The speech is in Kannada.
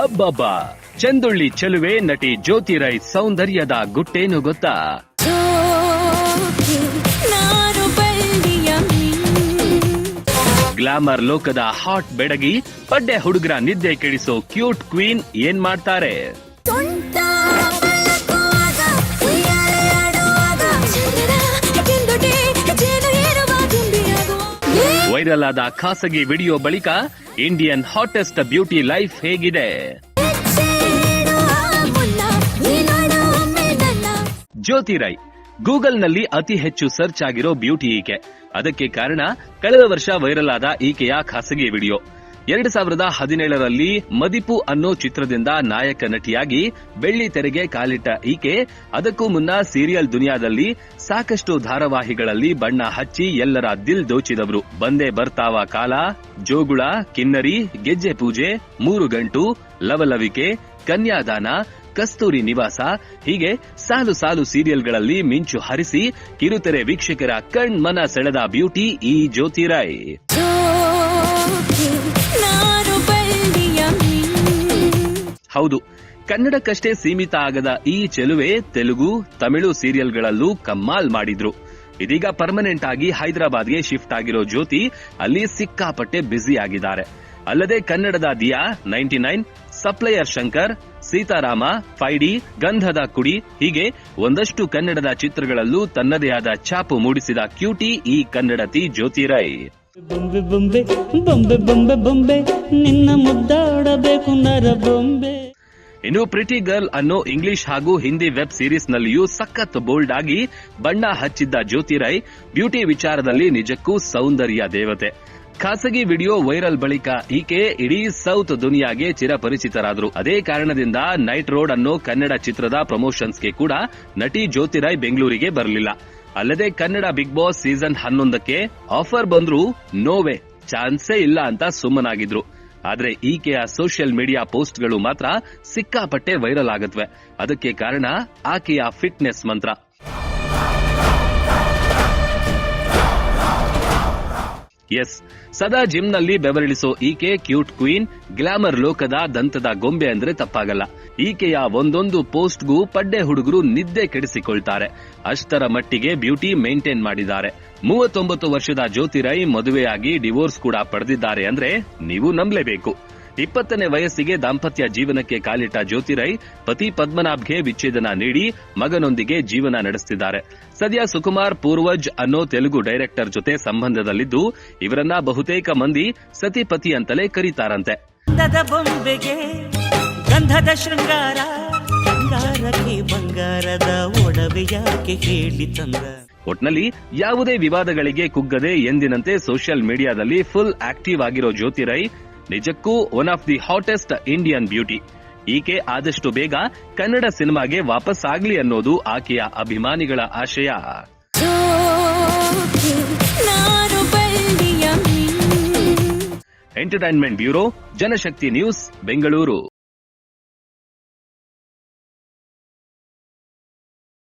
ಅಬ್ಬಬ್ಬಾ. ಚಂದುಳ್ಳಿ ಚೆಲುವೆ ನಟಿ ಜ್ಯೋತಿ ರೈ ಸೌಂದರ್ಯದ ಗುಟ್ಟೇನು ಗೊತ್ತಾ? ಗ್ಲಾಮರ್ ಲೋಕದ ಹಾಟ್ ಬೆಡಗಿ ಪಡ್ಡೆ ಹುಡುಗರ ನಿದ್ದೆ ಕೆಡಿಸೋ ಕ್ಯೂಟ್ ಕ್ವೀನ್ ಏನ್ ಮಾಡ್ತಾರೆ? ವೈರಲ್ ಆದ ಖಾಸಗಿ ವಿಡಿಯೋ ಬಳಿಕ ಇಂಡಿಯನ್ ಹಾಟೆಸ್ಟ್ ಬ್ಯೂಟಿ ಲೈಫ್ ಹೇಗಿದೆ? ಜ್ಯೋತಿ ರೈ, ಗೂಗಲ್ನಲ್ಲಿ ಅತಿ ಹೆಚ್ಚು ಸರ್ಚ್ ಆಗಿರೋ ಬ್ಯೂಟಿ ಈಕೆ. ಅದಕ್ಕೆ ಕಾರಣ, ಕಳೆದ ವರ್ಷ ವೈರಲ್ ಆದ ಈಕೆಯ ಖಾಸಗಿ ವಿಡಿಯೋ. ಎರಡ್ ಸಾವಿರದ ಹದಿನೇಳರಲ್ಲಿ ಮದಿಪು ಅನ್ನೋ ಚಿತ್ರದಿಂದ ನಾಯಕ ನಟಿಯಾಗಿ ಬೆಳ್ಳಿ ತೆರೆಗೆ ಕಾಲಿಟ್ಟ ಈಕೆ, ಅದಕ್ಕೂ ಮುನ್ನ ಸೀರಿಯಲ್ ದುನಿಯಾದಲ್ಲಿ ಸಾಕಷ್ಟು ಧಾರಾವಾಹಿಗಳಲ್ಲಿ ಬಣ್ಣ ಹಚ್ಚಿ ಎಲ್ಲರ ದಿಲ್ ದೋಚಿದವರು. ಬಂದೇ ಬರ್ತಾವ ಕಾಲ, ಜೋಗುಳ, ಕಿನ್ನರಿ, ಗೆಜ್ಜೆ ಪೂಜೆ, ಮೂರು ಗಂಟು, ಲವಲವಿಕೆ, ಕನ್ಯಾದಾನ, ಕಸ್ತೂರಿ ನಿವಾಸ, ಹೀಗೆ ಸಾಲು ಸಾಲು ಸೀರಿಯಲ್ಗಳಲ್ಲಿ ಮಿಂಚು ಹರಿಸಿ ಕಿರುತೆರೆ ವೀಕ್ಷಕರ ಕಣ್ಮನ ಸೆಳೆದ ಬ್ಯೂಟಿ ಈ ಜ್ಯೋತಿ ಹೌದು. ಕನ್ನಡಕ್ಕಷ್ಟೇ ಸೀಮಿತ ಆಗದ ಈ ಚೆಲುವೆ ತೆಲುಗು, ತಮಿಳು ಸೀರಿಯಲ್ಗಳಲ್ಲೂ ಕಮ್ಮಾಲ್ ಮಾಡಿದ್ರು. ಇದೀಗ ಪರ್ಮನೆಂಟ್ ಆಗಿ ಹೈದರಾಬಾದ್ಗೆ ಶಿಫ್ಟ್ ಆಗಿರೋ ಜ್ಯೋತಿ ಅಲ್ಲಿ ಸಿಕ್ಕಾಪಟ್ಟೆ ಬ್ಯುಸಿ ಆಗಿದ್ದಾರೆ. ಅಲ್ಲದೆ ಕನ್ನಡದ Dia ninety nine, supplier Shankar, Seetharama, ಫೈಡಿ, ಗಂಧದ ಕುಡಿ ಹೀಗೆ ಒಂದಷ್ಟು ಕನ್ನಡದ ಚಿತ್ರಗಳಲ್ಲೂ ತನ್ನದೇ ಆದ ಛಾಪು ಮೂಡಿಸಿದ ಕ್ಯೂಟಿ ಈ ಕನ್ನಡತಿ ಜ್ಯೋತಿ ರೈ. ಬೊಂಬೆ ಬೊಂಬೆ ಬೊಂಬೆ ಬೊಂಬೆ ಬೊಂಬೆ, ನಿನ್ನ ಮುದ್ದಾಡಬೇಕು ನರ ಬೊಂಬೆ. ಇನ್ನು ಪ್ರಿಟಿ ಗರ್ಲ್ ಅನ್ನೋ ಇಂಗ್ಲಿಷ್ ಹಾಗೂ ಹಿಂದಿ ವೆಬ್ ಸೀರೀಸ್ ನಲ್ಲಿಯೂ ಸಖತ್ ಬೋಲ್ಡ್ ಆಗಿ ಬಣ್ಣ ಹಚ್ಚಿದ್ದ ಜ್ಯೋತಿ ರೈ ಬ್ಯೂಟಿ ವಿಚಾರದಲ್ಲಿ ನಿಜಕ್ಕೂ ಸೌಂದರ್ಯ ದೇವತೆ. ಖಾಸಗಿ ವಿಡಿಯೋ ವೈರಲ್ ಬಳಿಕ ಈಕೆ ಇಡೀ ಸೌತ್ ದುನಿಯಾಗೆ ಚಿರಪರಿಚಿತರಾದ್ರು. ಅದೇ ಕಾರಣದಿಂದ ನೈಟ್ ರೋಡ್ ಅನ್ನೋ ಕನ್ನಡ ಚಿತ್ರದ ಪ್ರಮೋಷನ್ಸ್ಗೆ ಕೂಡ ನಟಿ ಜ್ಯೋತಿ ರೈ ಬೆಂಗಳೂರಿಗೆ ಬರಲಿಲ್ಲ. ಅಲ್ಲದೆ ಕನ್ನಡ ಬಿಗ್ ಬಾಸ್ ಸೀಸನ್ ಹನ್ನೊಂದಕ್ಕೆ ಆಫರ್ ಬಂದ್ರೂ ನೋವೆ ಚಾನ್ಸೇ ಇಲ್ಲ ಅಂತ ಸುಮ್ಮನಾಗಿದ್ರು. ಆದ್ರೆ ಈಕೆಯ ಸೋಷಿಯಲ್ ಮೀಡಿಯಾ ಪೋಸ್ಟ್ಗಳು ಮಾತ್ರ ಸಿಕ್ಕಾಪಟ್ಟೆ ವೈರಲ್ ಆಗತ್ವೆ. ಅದಕ್ಕೆ ಕಾರಣ ಆಕೆಯ ಫಿಟ್ನೆಸ್ ಮಂತ್ರ. ಎಸ್. ಸದಾ ಜಿಮ್ನಲ್ಲಿ ಬೆವರಿಳಿಸೋ ಈಕೆ ಕ್ಯೂಟ್ ಕ್ವೀನ್, ಗ್ಲಾಮರ್ ಲೋಕದ ದಂತದ ಗೊಂಬೆ ಅಂದ್ರೆ ತಪ್ಪಾಗಲ್ಲ. ಈಕೆಯ ಒಂದೊಂದು ಪೋಸ್ಟ್ಗೂ ಪಡ್ಡೆ ಹುಡುಗರು ನಿದ್ದೆ ಕೆಡಿಸಿಕೊಳ್ತಾರೆ. ಅಷ್ಟರ ಮಟ್ಟಿಗೆ ಬ್ಯೂಟಿ ಮೇಂಟೈನ್ ಮಾಡಿದ್ದಾರೆ. ಮೂವತ್ತೊಂಬತ್ತು ವರ್ಷದ ಜ್ಯೋತಿರೈ ಮದುವೆಯಾಗಿ ಡಿವೋರ್ಸ್ ಕೂಡ ಪಡೆದಿದ್ದಾರೆ ಅಂದ್ರೆ ನೀವು ನಂಬಲೇಬೇಕು. ಇಪ್ಪತ್ತನೇ ವಯಸ್ಸಿಗೆ ದಾಂಪತ್ಯ ಜೀವನಕ್ಕೆ ಕಾಲಿಟ್ಟ ಜ್ಯೋತಿರೈ ಪತಿ ಪದ್ಮನಾಭ್ಗೆ ವಿಚ್ಛೇದನ ನೀಡಿ ಮಗನೊಂದಿಗೆ ಜೀವನ ನಡೆಸುತ್ತಿದ್ದಾರೆ ಸದ್ಯ ಸುಕುಮಾರ್ ಪೂರ್ವಜ್ ಅನ್ನೋ ತೆಲುಗು ಡೈರೆಕ್ಟರ್ ಜೊತೆ ಸಂಬಂಧದಲ್ಲಿದ್ದು ಇವರನ್ನ ಬಹುತೇಕ ಮಂದಿ ಸತಿಪತಿ ಅಂತಲೇ ಕರೀತಾರಂತೆ. ಗಂಧದ ಬೊಂಬೆಗೆ ಗಂಧದ ಶೃಂಗಾರ ಬಂಗಾರದ ಒಡವೆಯಾಕೆ ಹೇಳಿ ತಂದ? ಒಟ್ನಲ್ಲಿ ಯಾವುದೇ ವಿವಾದಗಳಿಗೆ ಕುಗ್ಗದೆ ಎಂದಿನಂತೆ ಸೋಷಿಯಲ್ ಮೀಡಿಯಾದಲ್ಲಿ ಫುಲ್ ಆಕ್ಟಿವ್ ಆಗಿರೋ ಜ್ಯೋತಿ ರೈ ನಿಜಕ್ಕೂ one of the hottest Indian beauty ಈಕೆ ಆದಷ್ಟು ಬೇಗ ಕನ್ನಡ ಸಿನಿಮಾಗೆ ವಾಪಸ್ ಆಗ್ಲಿ ಅನ್ನೋದು ಆಕೆಯ ಅಭಿಮಾನಿಗಳ ಆಶಯ. Entertainment bureau Janashakthi news Bengaluru